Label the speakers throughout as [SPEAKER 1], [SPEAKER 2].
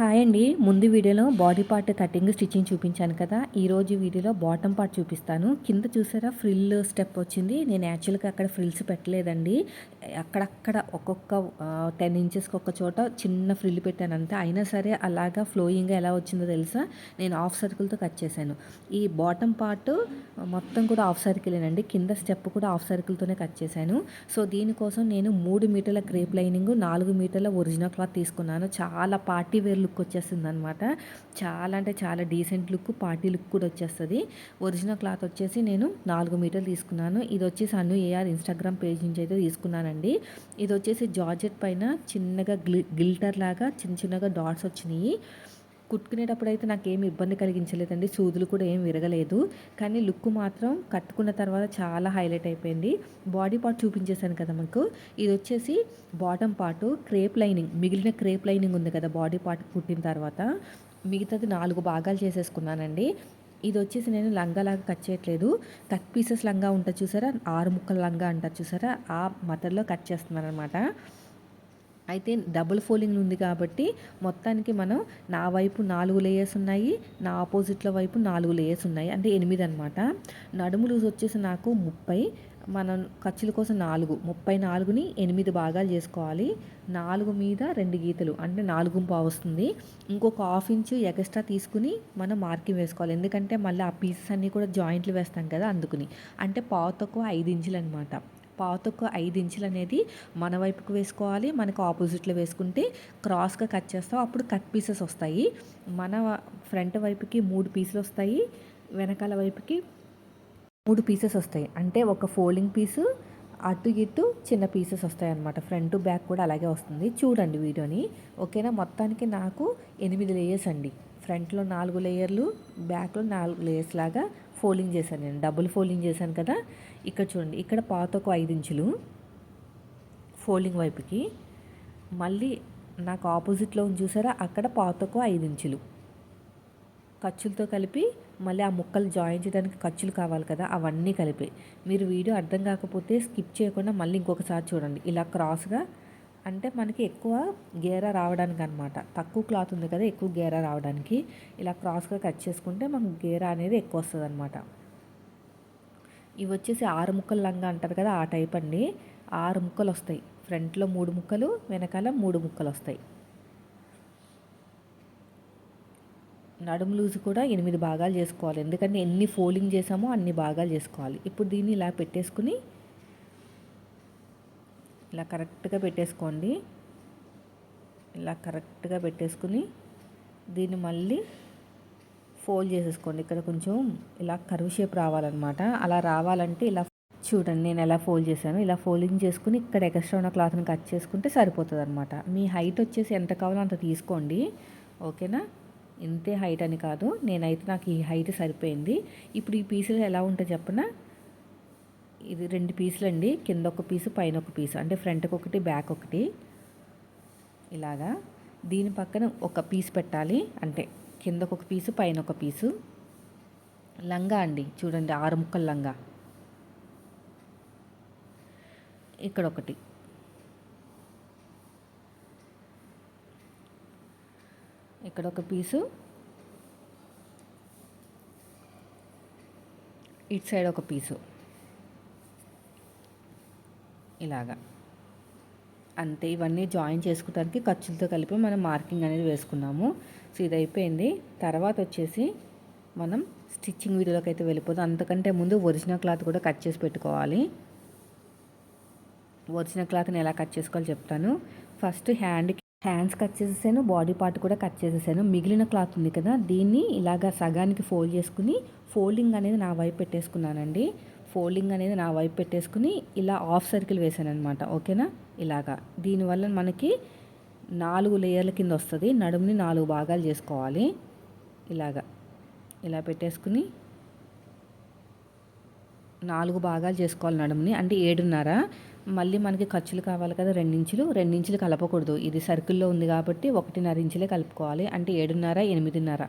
[SPEAKER 1] Hi అండి. ముందు వీడియోలో బాడీ పార్ట్ కటింగ్ స్టిచ్చింగ్ చూపించాను కదా. ఈరోజు వీడియోలో బాటమ్ పార్ట్ చూపిస్తాను. కింద చూసారా ఫ్రిల్ స్టెప్ వచ్చింది. నేను యాక్చువల్గా అక్కడ ఫ్రిల్స్ పెట్టలేదండి. అక్కడక్కడ ఒక్కొక్క టెన్ ఇంచెస్కి ఒక చోట చిన్న ఫ్రిల్ పెట్టాను అంతే. అయినా సరే అలాగా ఫ్లోయింగ్గా ఎలా వచ్చిందో తెలుసా? నేను ఆఫ్ సర్కిల్తో కట్ చేశాను. ఈ బాటమ్ పార్ట్ మొత్తం కూడా ఆఫ్ సర్కిలేనండి కింద స్టెప్ కూడా ఆఫ్ సర్కిల్తోనే కట్ చేశాను. సో దీనికోసం నేను మూడు మీటర్ల క్రేప్ లైనింగ్ నాలుగు మీటర్ల ఒరిజినల్ క్లాత్ తీసుకున్నాను. చాలా పార్టీ వేర్లు లుక్ వచ్చేస్తుంది అనమాట చాలా అంటే చాలా డీసెంట్ లుక్ పార్టీ లుక్ కూడా వచ్చేస్తుంది. ఒరిజినల్ క్లాత్ వచ్చేసి నేను నాలుగు మీటర్లు తీసుకున్నాను. ఇది వచ్చేసి అను ఏఆర్ ఇన్స్టాగ్రామ్ పేజ్ నుంచి అయితే తీసుకున్నానండి. ఇది వచ్చేసి జార్జెట్ పైన చిన్నగా గ్లి గిల్టర్ లాగా చిన్న చిన్నగా డాట్స్ వచ్చినాయి. కుట్టుకునేటప్పుడు అయితే నాకు ఏమి ఇబ్బంది కలిగించలేదండి. సూదులు కూడా ఏం విరగలేదు. కానీ లుక్ మాత్రం కట్టుకున్న తర్వాత చాలా హైలైట్ అయిపోయింది. బాడీ పార్ట్ చూపించేశాను కదా మాకు. ఇది వచ్చేసి బాటమ్ పార్ట్ క్రేప్ లైనింగ్. మిగిలిన క్రేప్ లైనింగ్ ఉంది కదా బాడీ పార్ట్ కుట్టిన తర్వాత. మిగతాది నాలుగు భాగాలు చేసేసుకున్నానండి. ఇది వచ్చేసి నేను లంగాలాగా కట్ చేయట్లేదు. కట్ పీసెస్ లంగా ఉంటుంది చూసారా? ఆరు ముక్కల లంగా అంటారు చూసారా? ఆ మటర్లో కట్ చేస్తున్నాను అనమాట అయితే డబుల్ ఫోల్డింగ్ ఉంది కాబట్టి మొత్తానికి మనం నా వైపు నాలుగు లేయర్స్ ఉన్నాయి నా ఆపోజిట్లో వైపు నాలుగు లేయర్స్ ఉన్నాయి. అంటే ఎనిమిది అనమాట నడుము లూజ్ వచ్చేసి నాకు ముప్పై. మనం ఖర్చుల కోసం నాలుగు. ముప్పై నాలుగుని ఎనిమిది భాగాలు చేసుకోవాలి. నాలుగు మీద రెండు గీతలు. అంటే నాలుగు పావు వస్తుంది. ఇంకొక హాఫ్ ఇంచు ఎక్స్ట్రా తీసుకుని మనం మార్కింగ్ వేసుకోవాలి. ఎందుకంటే మళ్ళీ ఆ పీసెస్ అన్నీ కూడా జాయింట్లు వేస్తాం కదా అందుకుని. అంటే పావు తక్కువ ఐదు ఇంచులు అనమాట పాతకు ఐదు ఇంచులు అనేది మన వైపుకు వేసుకోవాలి మనకు ఆపోజిట్లో వేసుకుంటే క్రాస్గా కట్ చేస్తాం. అప్పుడు కట్ పీసెస్ వస్తాయి. మన ఫ్రంట్ వైపుకి మూడు పీసులు వస్తాయి. వెనకాల వైపుకి మూడు పీసెస్ వస్తాయి. అంటే ఒక ఫోల్డింగ్ పీసు అటు ఇటు చిన్న పీసెస్ వస్తాయి అనమాట ఫ్రంట్ బ్యాక్ కూడా అలాగే వస్తుంది. చూడండి వీడియోని. ఓకేనా? మొత్తానికి నాకు ఎనిమిది లేయర్స్ అండి. ఫ్రంట్లో నాలుగు లేయర్లు బ్యాక్లో నాలుగు లేయర్స్ లాగా ఫోల్డింగ్ చేశాను నేను. డబుల్ ఫోల్డింగ్ చేశాను కదా. ఇక్కడ చూడండి ఇక్కడ పాత ఒక ఐదు ఇంచులు ఫోల్డింగ్ వైపుకి. మళ్ళీ నాకు ఆపోజిట్లో ఉంది చూసారా? అక్కడ పాతకు ఐదు ఇంచులు. ఖర్చులతో కలిపి మళ్ళీ ఆ ముక్కలు జాయిన్ చేయడానికి ఖర్చులు కావాలి కదా అవన్నీ కలిపి. మీరు వీడియో అర్థం కాకపోతే స్కిప్ చేయకుండా మళ్ళీ ఇంకొకసారి చూడండి. ఇలా క్రాస్గా అంటే మనకి ఎక్కువ గేరా రావడానికి అనమాట తక్కువ క్లాత్ ఉంది కదా ఎక్కువ గేరా రావడానికి. ఇలా క్రాస్గా కట్ చేసుకుంటే మనకు గేరా అనేది ఎక్కువ వస్తుంది అనమాట ఇవి వచ్చేసి ఆరు ముక్కలు లంగా అంటారు కదా ఆ టైప్ అండి. ఆరు ముక్కలు వస్తాయి ఫ్రంట్లో మూడు ముక్కలు వెనకాల మూడు ముక్కలు వస్తాయి నడుము లూజు కూడా ఎనిమిది భాగాలు చేసుకోవాలి. ఎందుకంటే ఎన్ని ఫోల్డింగ్ చేసామో అన్ని భాగాలు చేసుకోవాలి. ఇప్పుడు దీన్ని ఇలా పెట్టేసుకుని ఇలా కరెక్ట్గా పెట్టేసుకోండి. ఇలా కరెక్ట్గా పెట్టేసుకుని దీన్ని మళ్ళీ ఫోల్డ్ చేసేసుకోండి. ఇక్కడ కొంచెం ఇలా కరువు షేప్ రావాలన్నమాట. అలా రావాలంటే ఇలా చూడండి నేను ఎలా ఫోల్డ్ చేశాను. ఇలా ఫోల్డింగ్ చేసుకుని ఇక్కడ ఎక్స్ట్రా ఉన్న క్లాత్ని కట్ చేసుకుంటే సరిపోతుంది అనమాట మీ హైట్ వచ్చేసి ఎంత కావాలో అంత తీసుకోండి. ఓకేనా? ఇంతే హైట్ అని కాదు. నేనైతే నాకు ఈ హైట్ సరిపోయింది. ఇప్పుడు ఈ పీసెస్ ఎలా ఉంటాయి చెప్పనా? ఇది రెండు పీసులు అండి కింద ఒక పీసు పైన ఒక పీసు. అంటే ఫ్రంట్కి ఒకటి బ్యాక్ ఒకటి. ఇలాగా. దీని పక్కన ఒక పీస్ పెట్టాలి. అంటే కిందకు ఒక పీసు పైన ఒక పీసు. లంగా అండి. చూడండి ఆరు ముక్కల లంగా. ఇక్కడ ఒకటి. ఇక్కడ ఒక పీసు. ఇటు సైడ్ ఒక పీసు. ఇలాగా. అంతే ఇవన్నీ జాయిన్ చేసుకోవడానికి ఖర్చులతో కలిపి మనం మార్కింగ్ అనేది వేసుకున్నాము. సో ఇది అయిపోయింది తర్వాత వచ్చేసి మనం స్టిచ్చింగ్ వీడియోలోకి అయితే వెళ్ళిపోతాం అంతకంటే ముందు ఒరిజినల్ క్లాత్ కూడా కట్ చేసి పెట్టుకోవాలి. ఒరిజినల్ క్లాత్ని ఎలా కట్ చేసుకోవాలో చెప్తాను. ఫస్ట్ హ్యాండ్ హ్యాండ్స్ కట్ చేసేసాను బాడీ పార్ట్ కూడా కట్ చేసేసాను. మిగిలిన క్లాత్ ఉంది కదా దీన్ని ఇలాగా సగానికి ఫోల్డ్ చేసుకుని ఫోల్డింగ్ అనేది నా వైపు పెట్టేసుకున్నానండి. ఫోల్డింగ్ అనేది నా వైపు పెట్టేసుకుని ఇలా హాఫ్ సర్కిల్ వేసాను అనమాట ఓకేనా? ఇలాగా. దీనివల్ల మనకి నాలుగు లేయర్ల కింద వస్తుంది నడుముని నాలుగు భాగాలు చేసుకోవాలి. ఇలాగా. ఇలా పెట్టేసుకుని నాలుగు భాగాలు చేసుకోవాలి నడుముని అంటే ఏడున్నర. మళ్ళీ మనకి ఖర్చులు కావాలి కదా రెండించులు. రెండించులు కలపకూడదు. ఇది సర్కిల్లో ఉంది కాబట్టి ఒకటిన్నర ఇంచులే కలుపుకోవాలి. అంటే ఏడున్నర ఎనిమిదిన్నర.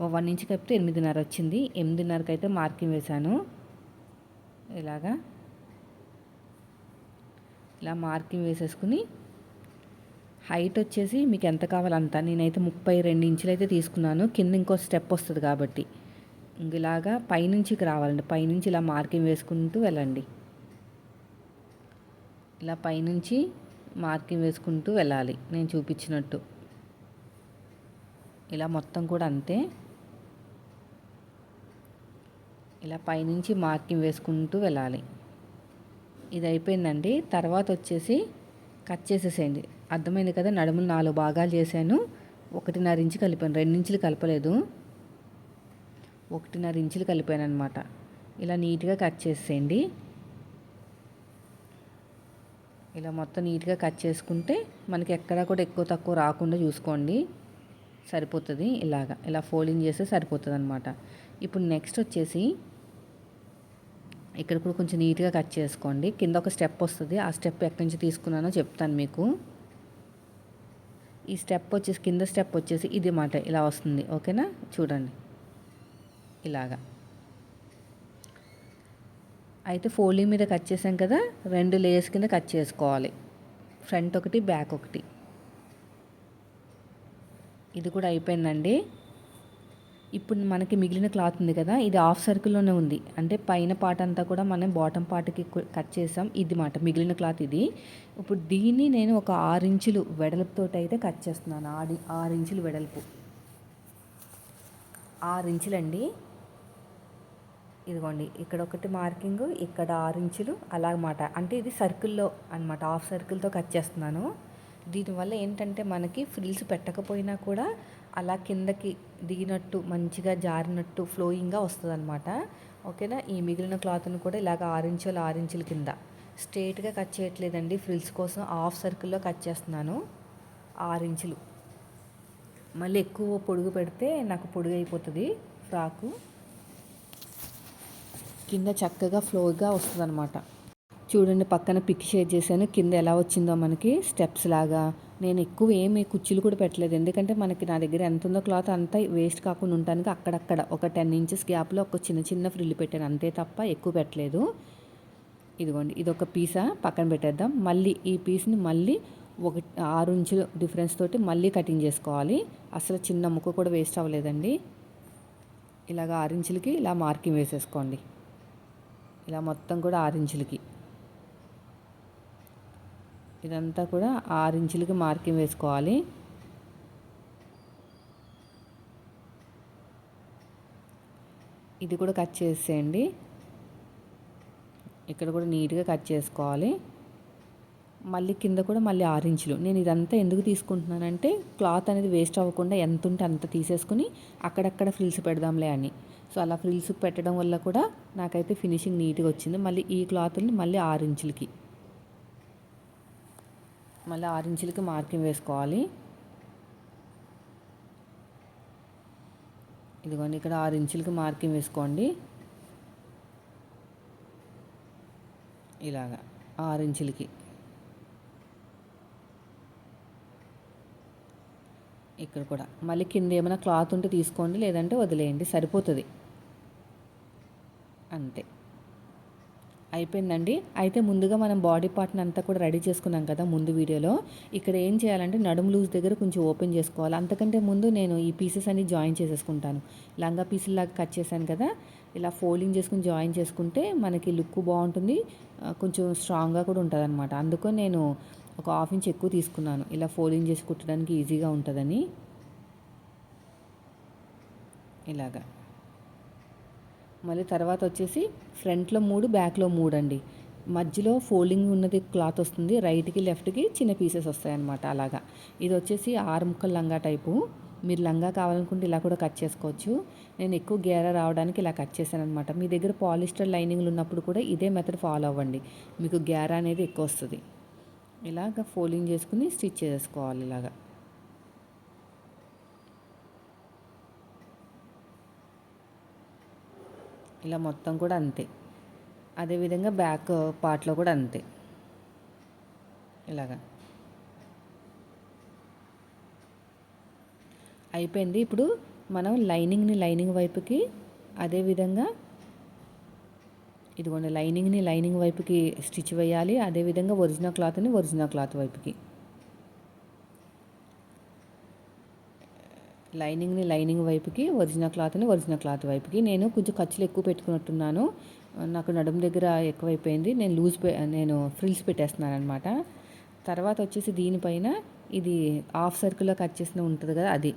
[SPEAKER 1] వన్ ఇంచ్ కలిపితే ఎనిమిదిన్నర వచ్చింది. ఎనిమిదిన్నరకైతే అయితే మార్కింగ్ వేశాను. ఇలాగా ఇలా మార్కింగ్ వేసేసుకుని హైట్ వచ్చేసి మీకు ఎంత కావాలంత నేనైతే ముప్పై రెండు ఇంచులు అయితే తీసుకున్నాను. కింద ఇంకో స్టెప్ వస్తుంది కాబట్టి. ఇలాగా పైనుంచికి రావాలండి. పైనుంచి ఇలా మార్కింగ్ వేసుకుంటూ వెళ్ళండి. ఇలా పైనుంచి మార్కింగ్ వేసుకుంటూ వెళ్ళాలి. నేను చూపించినట్టు. ఇలా మొత్తం కూడా అంతే. ఇలా పైనుంచి మార్కింగ్ వేసుకుంటూ వెళ్ళాలి. ఇది అయిపోయిందండి. తర్వాత వచ్చేసి కట్ చేసేసేయండి. అర్థమైంది కదా? నడుములు నాలుగు భాగాలు చేశాను. ఒకటిన్నర ఇంచు కలిపాను. రెండు ఇంచులు కలపలేదు. ఒకటిన్నర ఇంచులు కలిపాను అనమాట ఇలా నీట్గా కట్ చేసేయండి ఇలా మొత్తం నీట్గా కట్ చేసుకుంటే మనకి ఎక్కడా కూడా ఎక్కువ తక్కువ రాకుండా చూసుకోండి. సరిపోతుంది. ఇలాగా ఇలా ఫోల్డింగ్ చేస్తే సరిపోతుంది అనమాట ఇప్పుడు నెక్స్ట్ వచ్చేసి ఇక్కడ కూడా కొంచెం నీట్గా కట్ చేసుకోండి. కింద ఒక స్టెప్ వస్తుంది. ఆ స్టెప్ ఎక్కడి నుంచి తీసుకున్నానో చెప్తాను మీకు. ఈ స్టెప్ వచ్చేసి కింద స్టెప్ వచ్చేసి ఇది మాట. ఇలా వస్తుంది. ఓకేనా? చూడండి. ఇలాగా. అయితే ఫోల్డింగ్ మీద కట్ చేసాం కదా? రెండు లేయర్స్ కింద కట్ చేసుకోవాలి. ఫ్రంట్ ఒకటి బ్యాక్ ఒకటి. ఇది కూడా అయిపోయిందండి. ఇప్పుడు మనకి మిగిలిన క్లాత్ ఉంది కదా ఇది హాఫ్ సర్కిల్లోనే ఉంది. అంటే పైన పార్ట్ అంతా కూడా మనం బాటమ్ పార్ట్కి కట్ చేసాం. ఇది మాట మిగిలిన క్లాత్ ఇది. ఇప్పుడు దీన్ని నేను ఒక ఆరు ఇంచులు వెడల్పుతో అయితే కట్ చేస్తున్నాను. ఆడి ఆరు ఇంచులు వెడల్పు. ఆరు ఇంచులండి. ఇదిగోండి ఇక్కడ ఒకటి మార్కింగ్ ఇక్కడ ఆరు ఇంచులు అలాగమాట అంటే ఇది సర్కిల్లో అనమాట హాఫ్ సర్కిల్తో కట్ చేస్తున్నాను. దీనివల్ల ఏంటంటే మనకి ఫ్రిల్స్ పెట్టకపోయినా కూడా అలా కిందకి దిగినట్టు మంచిగా జారినట్టు ఫ్లోయింగ్గా వస్తుంది అనమాట ఓకేనా? ఈ మిగిలిన క్లాత్ను కూడా ఇలాగ ఆరించులు ఆరించుల కింద స్ట్రేట్గా కట్ చేయట్లేదండి. ఫ్రిల్స్ కోసం హాఫ్ సర్కిల్లో కట్ చేస్తున్నాను. ఆరించులు. మళ్ళీ ఎక్కువ పొడుగు పెడితే నాకు పొడుగు అయిపోతుంది ఫ్రాకు. కింద చక్కగా ఫ్లోగా వస్తుంది అనమాట చూడండి పక్కన పిక్ షేర్ చేశాను. కింద ఎలా వచ్చిందో మనకి స్టెప్స్ లాగా. నేను ఎక్కువ ఏమి కుర్చీలు కూడా పెట్టలేదు. ఎందుకంటే మనకి నా దగ్గర ఎంత ఉందో క్లాత్ అంతా వేస్ట్ కాకుండా ఉండటానికి అక్కడక్కడ ఒక టెన్ ఇంచెస్ గ్యాప్లో ఒక చిన్న చిన్న ఫ్రిల్ పెట్టాను. అంతే తప్ప ఎక్కువ పెట్టలేదు. ఇదిగోండి ఇది ఒక పీసా పక్కన పెట్టేద్దాం. మళ్ళీ ఈ పీస్ని మళ్ళీ ఒక ఆరు ఇంచులు డిఫరెన్స్ తోటి మళ్ళీ కటింగ్ చేసుకోవాలి. అసలు చిన్న ముక్క కూడా వేస్ట్ అవ్వలేదండి. ఇలాగ ఆరు ఇంచులకి ఇలా మార్కింగ్ వేసేసుకోండి. ఇలా మొత్తం కూడా ఆరు ఇంచులకి. ఇదంతా కూడా ఆరు ఇంచులకి మార్కింగ్ వేసుకోవాలి. ఇది కూడా కట్ చేసేయండి. ఇక్కడ కూడా నీట్గా కట్ చేసుకోవాలి. మళ్ళీ కింద కూడా మళ్ళీ ఆరు ఇంచులు. నేను ఇదంతా ఎందుకు తీసుకుంటున్నానంటే క్లాత్ అనేది వేస్ట్ అవ్వకుండా ఎంత ఉంటే అంత తీసేసుకుని అక్కడక్కడ ఫ్రిల్స్ పెడదాంలే అని. సో అలా ఫ్రిల్స్ పెట్టడం వల్ల కూడా నాకైతే ఫినిషింగ్ నీట్గా వచ్చింది. మళ్ళీ ఈ క్లాత్ని మళ్ళీ ఆరు ఇంచులకి. మళ్ళీ ఆరు ఇంచులకి మార్కింగ్ వేసుకోవాలి. ఇదిగోండి ఇక్కడ ఆరు ఇంచులకి మార్కింగ్ వేసుకోండి. ఇలాగా ఆరు ఇంచులకి. ఇక్కడ కూడా. మళ్ళీ కింద ఏమైనా క్లాత్ ఉంటే తీసుకోండి లేదంటే వదిలేయండి సరిపోతుంది. అంతే. అయిపోయిందండి. అయితే ముందుగా మనం బాడీ పార్ట్ని అంతా కూడా రెడీ చేసుకున్నాం కదా ముందు వీడియోలో. ఇక్కడ ఏం చేయాలంటే నడుము లూజ్ దగ్గర కొంచెం ఓపెన్ చేసుకోవాలి. అంతకంటే ముందు నేను ఈ పీసెస్ అన్ని జాయిన్ చేసేసుకుంటాను. లంగా పీసులాగా కట్ చేశాను కదా. ఇలా ఫోల్డింగ్ చేసుకుని జాయిన్ చేసుకుంటే మనకి లుక్ బాగుంటుంది. కొంచెం స్ట్రాంగ్గా కూడా ఉంటుంది అనమాట అందుకని నేను ఒక హాఫ్ ఇంచ్ ఎక్కువ తీసుకున్నాను. ఇలా ఫోల్డింగ్ చేసి కుట్టడానికి ఈజీగా ఉంటుందని. ఇలాగా. మళ్ళీ తర్వాత వచ్చేసి ఫ్రంట్లో మూడు బ్యాక్లో మూడు అండి మధ్యలో ఫోల్డింగ్ ఉన్నది క్లాత్ వస్తుంది రైట్కి లెఫ్ట్కి చిన్న పీసెస్ వస్తాయన్నమాట అలాగా. ఇది వచ్చేసి ఆరు ముక్కల లంగా టైపు. మీరు లంగా కావాలనుకుంటే ఇలా కూడా కట్ చేసుకోవచ్చు. నేను ఎక్కువ గేర రావడానికి ఇలా కట్ చేశాను అనమాట మీ దగ్గర పాలిస్టర్ లైనింగ్లు ఉన్నప్పుడు కూడా ఇదే మెథడ్ ఫాలో అవ్వండి. మీకు గేర అనేది ఎక్కువ వస్తుంది. ఇలాగ ఫోల్డింగ్ చేసుకుని స్టిచ్ చేసుకోవాలి ఇలాగా. ఇలా మొత్తం కూడా అంతే. అదేవిధంగా బ్యాక్ పార్ట్లో కూడా అంతే. ఇలాగా. అయిపోయింది. ఇప్పుడు మనం లైనింగ్ని లైనింగ్ వైపుకి అదేవిధంగా ఇదిగోండి లైనింగ్ని లైనింగ్ వైపుకి స్టిచ్ వేయాలి. అదేవిధంగా ఒరిజినల్ క్లాత్ని ఒరిజినల్ క్లాత్ వైపుకి. లైనింగ్ని లైనింగ్ వైపుకి ఒరిజినల్ క్లాత్ని ఒరిజినల్ క్లాత్ వైపుకి. నేను కొంచెం ఖర్చులు ఎక్కువ పెట్టుకున్నట్టున్నాను. నాకు నడుము దగ్గర ఎక్కువైపోయింది. నేను లూజ్ నేను ఫ్రిల్స్ పెట్టేస్తున్నాను అనమాట తర్వాత వచ్చేసి దీనిపైన ఇది హాఫ్ సర్కిల్లో కట్ చేసిన ఉంటుంది కదా అది.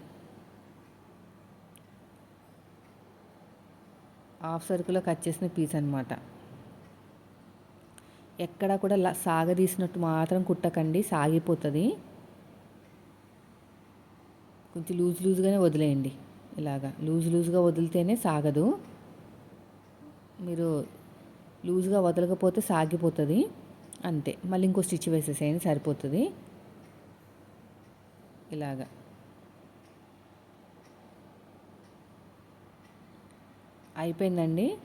[SPEAKER 1] హాఫ్ సర్కిల్లో కట్ చేసిన పీస్ అనమాట ఎక్కడా కూడా సాగదీసినట్టు మాత్రం కుట్టకండి. సాగిపోతుంది. కొంచెం లూజ్ లూజ్గానే వదిలేయండి. ఇలాగా లూజ్ లూజ్గా వదిలితేనే సాగదు. మీరు లూజ్గా వదలకపోతే సాగిపోతుంది. అంతే. మళ్ళీ ఇంకో స్టిచ్ వేసేసేయండి సరిపోతుంది. ఇలాగా. అయిపోయిందండి.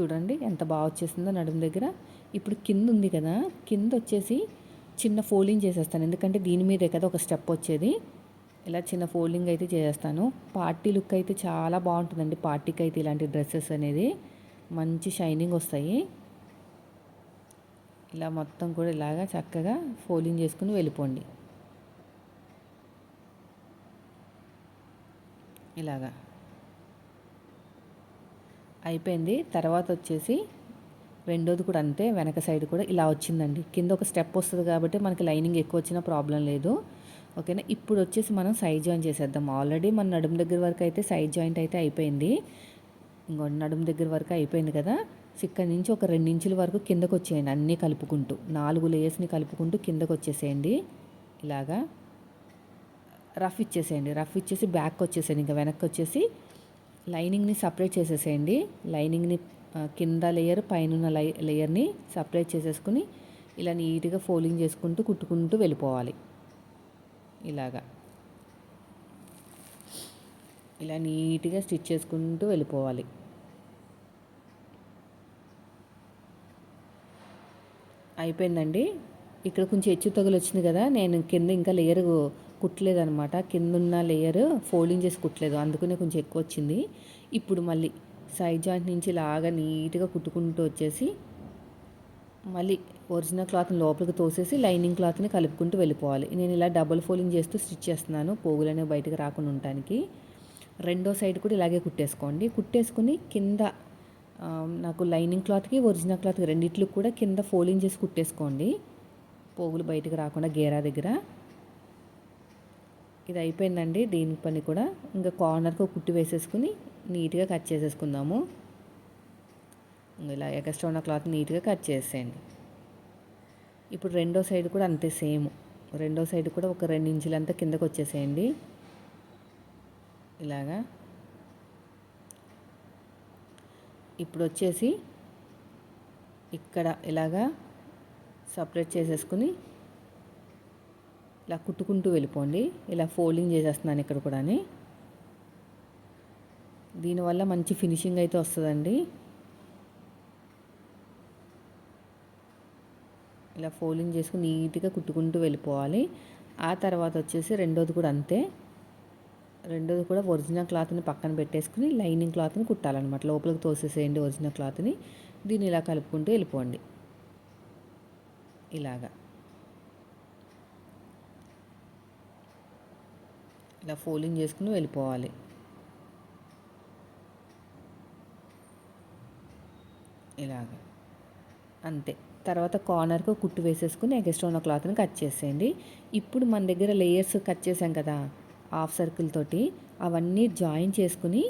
[SPEAKER 1] చూడండి ఎంత బాగా వచ్చేసిందో నడుము దగ్గర. ఇప్పుడు కింద ఉంది కదా కింద వచ్చేసి చిన్న ఫోల్డింగ్ చేసేస్తాను. ఎందుకంటే దీని మీదే కదా ఒక స్టెప్ వచ్చేది. ఇలా చిన్న ఫోల్డింగ్ అయితే చేస్తాను పార్టీ లుక్ అయితే చాలా బాగుంటుందండి. పార్టీకి అయితే ఇలాంటి డ్రెస్సెస్ అనేది. మంచి షైనింగ్ వస్తాయి. ఇలా మొత్తం కూడా ఇలాగా చక్కగా ఫోల్డింగ్ చేసుకుని వెళ్ళిపోండి. ఇలాగా. అయిపోయింది. తర్వాత వచ్చేసి రెండోది కూడా అంతే. వెనక సైడ్ కూడా ఇలా వచ్చిందండి. కింద ఒక స్టెప్ వస్తుంది కాబట్టి మనకి లైనింగ్ ఎక్కువ వచ్చినా ప్రాబ్లం లేదు. ఓకేనా? ఇప్పుడు వచ్చేసి మనం సైడ్ జాయిన్ చేసేద్దాం. ఆల్రెడీ మన నడుము దగ్గర వరకు అయితే సైడ్ జాయింట్ అయితే అయిపోయింది. ఇంకో నడుము దగ్గర వరకు అయిపోయింది కదా? ఇక్కడ నుంచి ఒక రెండు ఇంచుల వరకు కిందకు వచ్చేయండి అన్నీ కలుపుకుంటూ. నాలుగు లేయర్స్ని కలుపుకుంటూ కిందకు వచ్చేసేయండి. ఇలాగా రఫ్ ఇచ్చేసేయండి. రఫ్ ఇచ్చేసి బ్యాక్ వచ్చేసేయండి. ఇంకా వెనక్కి వచ్చేసి లైనింగ్ని సపరేట్ చేసేసేయండి. లైనింగ్ని కింద లేయర్ పైన లై లేయర్ని సపరేట్ చేసేసుకుని ఇలా నీట్గా ఫోల్డింగ్ చేసుకుంటూ కుట్టుకుంటూ వెళ్ళిపోవాలి. ఇలాగా. ఇలా నీట్గా స్టిచ్ చేసుకుంటూ వెళ్ళిపోవాలి. అయిపోయిందండి. ఇక్కడ కొంచెం హెచ్చు తగులు వచ్చింది కదా నేను కింద ఇంకా లేయర్ కుట్టలేదనమాట కింద ఉన్న లేయర్ ఫోల్డింగ్ చేసి కుట్టలేదు. అందుకనే కొంచెం ఎక్కువ వచ్చింది. ఇప్పుడు మళ్ళీ సైడ్ జాయింట్ నుంచి లాగా నీట్గా కుట్టుకుంటూ వచ్చేసి మళ్ళీ ఒరిజినల్ క్లాత్ని లోపలికి తోసేసి లైనింగ్ క్లాత్ని కలుపుకుంటూ వెళ్ళిపోవాలి. నేను ఇలా డబుల్ ఫోల్డింగ్ చేస్తూ స్టిచ్ చేస్తున్నాను పోగులు అనేవి బయటకు రాకుండా ఉండటానికి. రెండో సైడ్ కూడా ఇలాగే కుట్టేసుకోండి. కుట్టేసుకుని కింద నాకు లైనింగ్ క్లాత్కి ఒరిజినల్ క్లాత్కి రెండిట్లు కూడా కింద ఫోల్డింగ్ చేసి కుట్టేసుకోండి. పోగులు బయటకు రాకుండా గేరా దగ్గర. ఇది అయిపోయిందండి. దీని పని కూడా ఇంకా కార్నర్కి కుట్టి వేసేసుకుని నీట్గా కట్ చేసేసుకుందాము. ఇలా ఎక్స్ట్రా ఉన్న క్లాత్ నీట్గా కట్ చేసేయండి. ఇప్పుడు రెండో సైడ్ కూడా అంతే సేమ్. రెండో సైడ్ కూడా ఒక రెండు ఇంచులంతా కిందకు వచ్చేసేయండి. ఇలాగా. ఇప్పుడు వచ్చేసి ఇక్కడ ఇలాగా సపరేట్ చేసేసుకుని ఇలా కుట్టుకుంటూ వెళ్ళిపోండి. ఇలా ఫోల్డింగ్ చేసేస్తున్నాను ఇక్కడ కూడా దీనివల్ల మంచి ఫినిషింగ్ అయితే వస్తుందండి. ఇలా ఫోల్డింగ్ చేసుకుని నీట్గా కుట్టుకుంటూ వెళ్ళిపోవాలి. ఆ తర్వాత వచ్చేసి రెండోది కూడా అంతే. రెండోది కూడా ఒరిజినల్ క్లాత్ని పక్కన పెట్టేసుకుని లైనింగ్ క్లాత్ని కుట్టాలన్నమాట. లోపలికి తోసేసేయండి ఒరిజినల్ క్లాత్ని. దీన్ని ఇలా కలుపుకుంటూ వెళ్ళిపోండి. ఇలాగా. ఇలా ఫోల్డింగ్ చేసుకుని వెళ్ళిపోవాలి. ఇలాగ. అంతే. తర్వాత కార్నర్కి కుట్టు వేసేసుకుని ఎగస్ట్రా ఉన్న క్లాత్ని కట్ చేసేయండి. ఇప్పుడు మన దగ్గర లేయర్స్ కట్ చేసాం కదా హాఫ్ సర్కిల్ తోటి అవన్నీ జాయిన్ చేసుకుని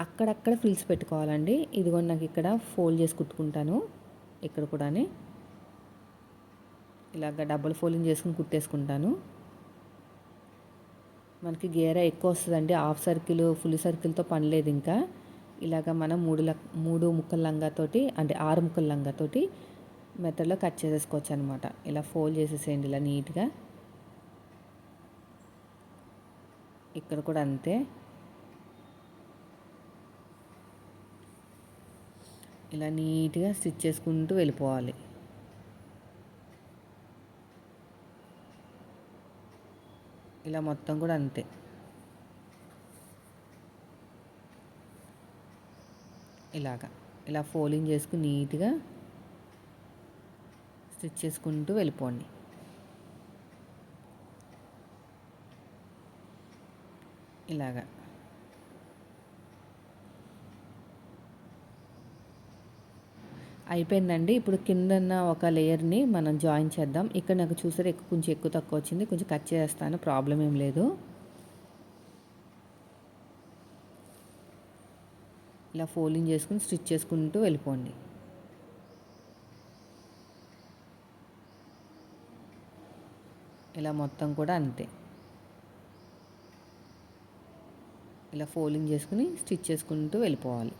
[SPEAKER 1] అక్కడక్కడ ఫిల్స్ పెట్టుకోవాలండి. ఇదిగో నాకు ఇక్కడ ఫోల్డ్ చేసి కుట్టుకుంటాను ఇక్కడ కూడా ఇలాగ డబుల్ ఫోల్డింగ్ చేసుకుని కుట్టేసుకుంటాను. మనకి గేర ఎక్కువ వస్తుందండి హాఫ్ సర్కిల్ ఫుల్ సర్కిల్తో పని లేదు ఇంకా. ఇలాగ మనం మూడు మూడు ముక్కల లంగాతోటి అంటే ఆరు ముక్కల లంగాతోటి మెథడ్లో కట్ చేసేసుకోవచ్చు అనమాట ఇలా ఫోల్డ్ చేసేసేయండి ఇలా నీట్గా. ఇక్కడ కూడా అంతే. ఇలా నీట్గా స్టిచ్ చేసుకుంటూ వెళ్ళిపోవాలి. ఇలా మొత్తం కూడా అంతే. ఇలాగా. ఇలా ఫోలింగ్ చేసుకుని నీట్గా స్టిచ్ చేసుకుంటూ వెళ్ళిపోండి. ఇలాగా. అయిపోయిందండి. ఇప్పుడు కిందన్న ఒక లేయర్ని మనం జాయిన్ చేద్దాం. ఇక్కడ నాకు చూసారు ఎక్కువ కొంచెం ఎక్కువ తక్కువ వచ్చింది. కొంచెం కట్ చేస్తాను ప్రాబ్లం ఏం లేదు. ఇలా ఫోల్డింగ్ చేసుకుని స్టిచ్ చేసుకుంటూ వెళ్ళిపోండి. ఇలా మొత్తం కూడా అంతే. ఇలా ఫోల్డింగ్ చేసుకుని స్టిచ్ చేసుకుంటూ వెళ్ళిపోవాలి.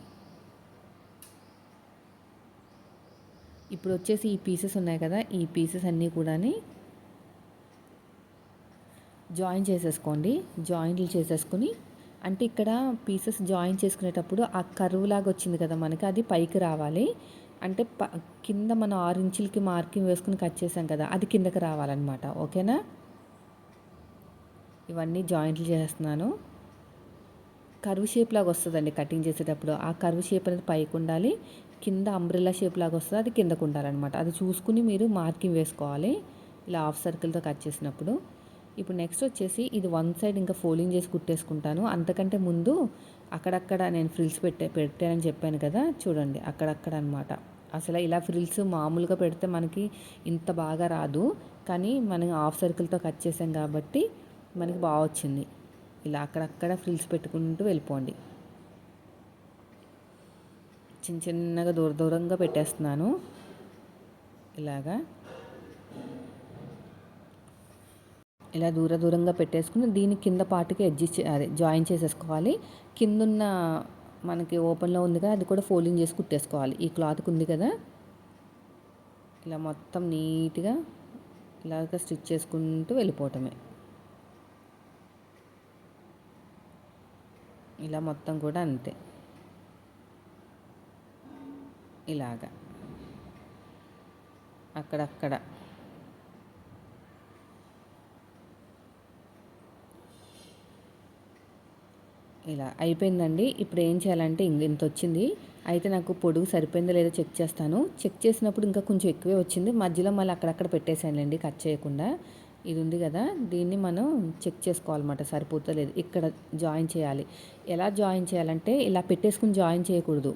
[SPEAKER 1] ఇప్పుడు వచ్చేసి ఈ పీసెస్ ఉన్నాయి కదా ఈ పీసెస్ అన్నీ కూడా జాయిన్ చేసేసుకోండి. జాయింట్లు చేసేసుకుని అంటే ఇక్కడ పీసెస్ జాయిన్ చేసుకునేటప్పుడు ఆ కరువు లాగా వచ్చింది కదా మనకి అది పైకి రావాలి. అంటే ప కింద మనం ఆరు ఇంచులకి మార్కింగ్ వేసుకుని కట్ చేసాం కదా అది కిందకి రావాలన్నమాట. ఓకేనా? ఇవన్నీ జాయింట్లు చేస్తున్నాను. కరువు షేప్ లాగా వస్తుందండి కటింగ్ చేసేటప్పుడు. ఆ కరువు షేప్ అనేది పైకి ఉండాలి కింద అంబ్రెల్లా షేప్ లాగా వస్తుంది అది కిందకు ఉండాలన్నమాట. అది చూసుకుని మీరు మార్కింగ్ వేసుకోవాలి ఇలా హాఫ్ సర్కిల్తో కట్ చేసినప్పుడు. ఇప్పుడు నెక్స్ట్ వచ్చేసి ఇది వన్ సైడ్ ఇంకా ఫోల్డింగ్ చేసి కుట్టేసుకుంటాను. అంతకంటే ముందు అక్కడక్కడ నేను ఫ్రిల్స్ పెట్టే పెట్టానని చెప్పాను కదా చూడండి అక్కడక్కడ అనమాట అసలు ఇలా ఫ్రిల్స్ మామూలుగా పెడితే మనకి ఇంత బాగా రాదు. కానీ మనం హాఫ్ సర్కిల్తో కట్ చేసాం కాబట్టి మనకి బాగా వచ్చింది. ఇలా అక్కడక్కడ ఫ్రిల్స్ పెట్టుకుంటూ వెళ్ళిపోండి. చిన్న చిన్నగా దూర దూరంగా పెట్టేస్తున్నాను. ఇలాగా. ఇలా దూర దూరంగా పెట్టేసుకుని దీని కింద పాటుకి అడ్జస్ట్ అదే జాయిన్ చేసేసుకోవాలి. కిందున్న మనకి ఓపెన్లో ఉందిగా అది కూడా ఫోల్డింగ్ చేసి కుట్టేసుకోవాలి. ఈ క్లాత్కి ఉంది కదా. ఇలా మొత్తం నీట్గా ఇలాగ స్టిచ్ చేసుకుంటూ వెళ్ళిపోవటమే. ఇలా మొత్తం కూడా అంతే. ఇలాగా. అక్కడక్కడ. ఇలా అయిపోయిందండి. ఇప్పుడు ఏం చేయాలంటే ఇంత వచ్చింది అయితే నాకు పొడుగు సరిపోయిందో లేదో చెక్ చేస్తాను. చెక్ చేసినప్పుడు ఇంకా కొంచెం ఎక్కువే వచ్చింది. మధ్యలో మళ్ళీ అక్కడక్కడ పెట్టేశానులేండి కట్ చేయకుండా. ఇది ఉంది కదా దీన్ని మనం చెక్ చేసుకోవాలన్నమాట. సరిపోతా లేదు ఇక్కడ జాయిన్ చేయాలి. ఎలా జాయిన్ చేయాలంటే ఇలా పెట్టేసుకుని జాయిన్ చేయకూడదు.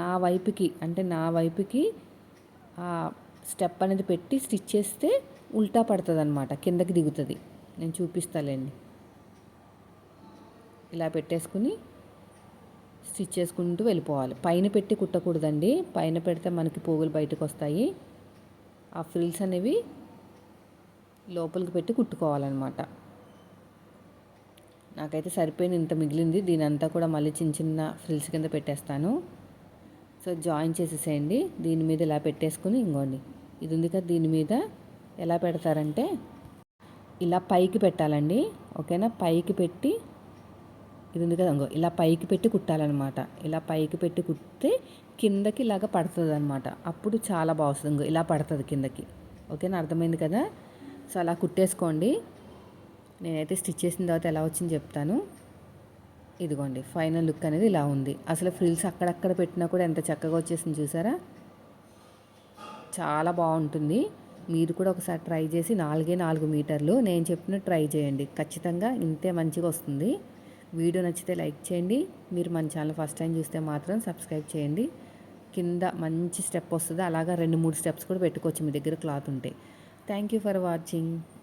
[SPEAKER 1] నా వైపుకి అంటే నా వైపుకి స్టెప్ అనేది పెట్టి స్టిచ్ చేస్తే ఉల్టా పడుతుంది అనమాట కిందకి దిగుతుంది. నేను చూపిస్తాలేండి. ఇలా పెట్టేసుకుని స్టిచ్ చేసుకుంటూ వెళ్ళిపోవాలి. పైన పెట్టి కుట్టకూడదండి. పైన పెడితే మనకి పోగులు బయటకు వస్తాయి. ఆ ఫ్రిల్స్ అనేవి లోపలికి పెట్టి కుట్టుకోవాలన్నమాట. నాకైతే సరిపోయిన ఇంత మిగిలింది. దీని అంతా కూడా మళ్ళీ చిన్న చిన్న ఫ్రిల్స్ కింద పెట్టేస్తాను. సో జాయిన్ చేసేసేయండి. దీని మీద ఇలా పెట్టేసుకుని ఇంకోండి ఇది ఉంది కదా దీని మీద ఎలా పెడతారంటే ఇలా పైకి పెట్టాలండి. ఓకేనా? పైకి పెట్టి ఇది ఉంది కదా ఇలా పైకి పెట్టి కుట్టాలన్నమాట. ఇలా పైకి పెట్టి కుట్టితే కిందకి ఇలాగ పడుతుంది అనమాట అప్పుడు చాలా బాగుస్తుంది ఇంకో ఇలా పడుతుంది కిందకి. ఓకేనా? అర్థమైంది కదా? సో అలా కుట్టేసుకోండి. నేనైతే స్టిచ్ చేసిన తర్వాత ఎలా వచ్చింది చెప్తాను. ఇదిగోండి ఫైనల్ లుక్ అనేది ఇలా ఉంది. అసలు ఫ్రిల్స్ అక్కడక్కడ పెట్టినా కూడా ఎంత చక్కగా వచ్చేసింది చూసారా? చాలా బాగుంటుంది మీరు కూడా ఒకసారి ట్రై చేసి నాలుగే నాలుగు మీటర్లు నేను చెప్పిన ట్రై చేయండి. ఖచ్చితంగా ఇంతే మంచిగా వస్తుంది. వీడియో నచ్చితే లైక్ చేయండి. మీరు మన ఛానల్ ఫస్ట్ టైం చూస్తే మాత్రం సబ్స్క్రైబ్ చేయండి. కింద మంచి స్టెప్ వస్తుంది. అలాగా రెండు మూడు స్టెప్స్ కూడా పెట్టుకోవచ్చు మీ దగ్గర క్లాత్ ఉంటే. Thank you for watching.